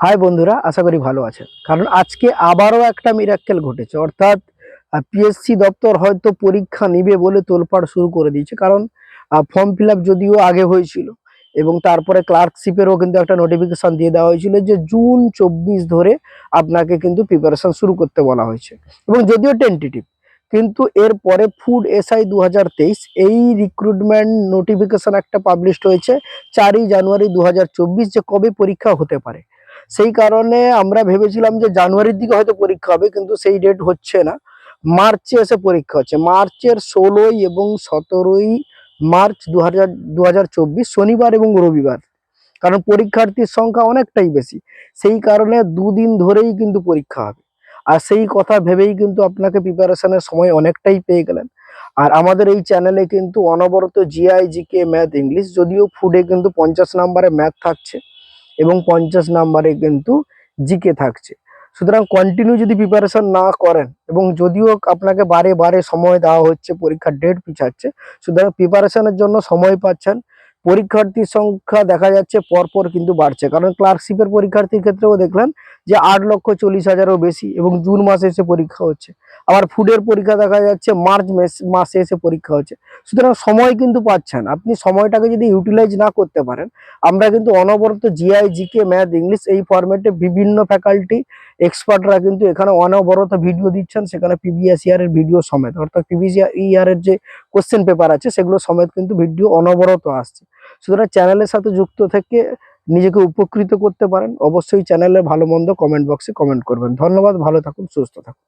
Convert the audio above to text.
High বন্ধুরা, আশা করি ভালো আছেন। কারণ আজকে আবারও একটা মিরাক্কেল ঘটেছে। অর্থাৎ পিএসসি দপ্তর হয়তো পরীক্ষা নিবে বলে তোলপাড় শুরু করে দিয়েছে। কারণ ফর্ম ফিল যদিও আগে হয়েছিল এবং তারপরে ক্লার্কশিপেরও কিন্তু একটা নোটিফিকেশন দিয়ে দেওয়া হয়েছিল যে জুন চব্বিশ ধরে আপনাকে কিন্তু প্রিপারেশন শুরু করতে বলা হয়েছে। এবং যদিও টেন্টেটিভ কিন্তু এরপরে ফুড এসআই দু হাজার তেইশ এই রিক্রুটমেন্ট নোটিফিকেশন একটা পাবলিশড হয়েছে চারই জানুয়ারি দু হাজার চব্বিশ যে কবে পরীক্ষা হতে পারে। সেই কারণে আমরা ভেবেছিলাম যে জানুয়ারির দিকে হয়তো পরীক্ষা হবে, কিন্তু সেই ডেট হচ্ছে না। মার্চে এসে পরীক্ষা হচ্ছে। মার্চের ষোলোই এবং সতেরোই মার্চ দু হাজার শনিবার এবং রবিবার। কারণ পরীক্ষার্থীর সংখ্যা অনেকটাই বেশি। সেই কারণে দুদিন ধরেই কিন্তু পরীক্ষা হবে। আর সেই কথা ভেবেই কিন্তু আপনাকে প্রিপারেশনের সময় অনেকটাই পেয়ে গেলেন। আর আমাদের এই চ্যানেলে কিন্তু অনবরত জিআই জিকে ম্যাথ ইংলিশ যদিও ফুডে কিন্তু পঞ্চাশ নাম্বারে ম্যাথ থাকছে। এবং পঞ্চাশ নাম্বারে কিন্তু জিকে থাকছে। সুতরাং কন্টিনিউ যদি প্রিপারেশন না করেন এবং যদিও আপনাকে বারে বারে সময় দেওয়া হচ্ছে, পরীক্ষার ডেট পিছাচ্ছে, সুতরাং প্রিপারেশনের জন্য সময় পাচ্ছেন। পরীক্ষার্থীর সংখ্যা দেখা যাচ্ছে পরপর কিন্তু বাড়ছে। কারণ ক্লার্কশিপের পরীক্ষার্থীর ক্ষেত্রেও দেখলেন যে আট লক্ষ চল্লিশ হাজারও বেশি এবং জুন মাসে এসে পরীক্ষা হচ্ছে। আবার ফুডের পরীক্ষা দেখা যাচ্ছে মার্চ মেস- এসে পরীক্ষা হচ্ছে। সুতরাং সময় কিন্তু পাচ্ছেন। আপনি সময়টাকে যদি ইউটিলাইজ না করতে পারেন, আমরা কিন্তু অনবরত জিআই, জিকে, ম্যাথ, ইংলিশ এই ফরম্যাটে বিভিন্ন ফ্যাকাল্টি এক্সপার্টরা কিন্তু এখানে অনবরত ভিডিও দিচ্ছেন। সেখানে প্রিভিয়াস ইয়ারের ভিডিও সমেত। অর্থাৎ প্রিভিয়াস ইয়ারের যে কোশ্চেন পেপার আছে, সেগুলো সমেত কিন্তু ভিডিও অনবরত আসছে। সুতরাং চ্যানেলের সাথে যুক্ত থেকে নিজেকে উপকৃত করতে পারেন। অবশ্যই চ্যানেলে ভালো মন্দ কমেন্ট বক্সে কমেন্ট করবেন। ধন্যবাদ, ভালো থাকুন, সুস্থ থাকুন।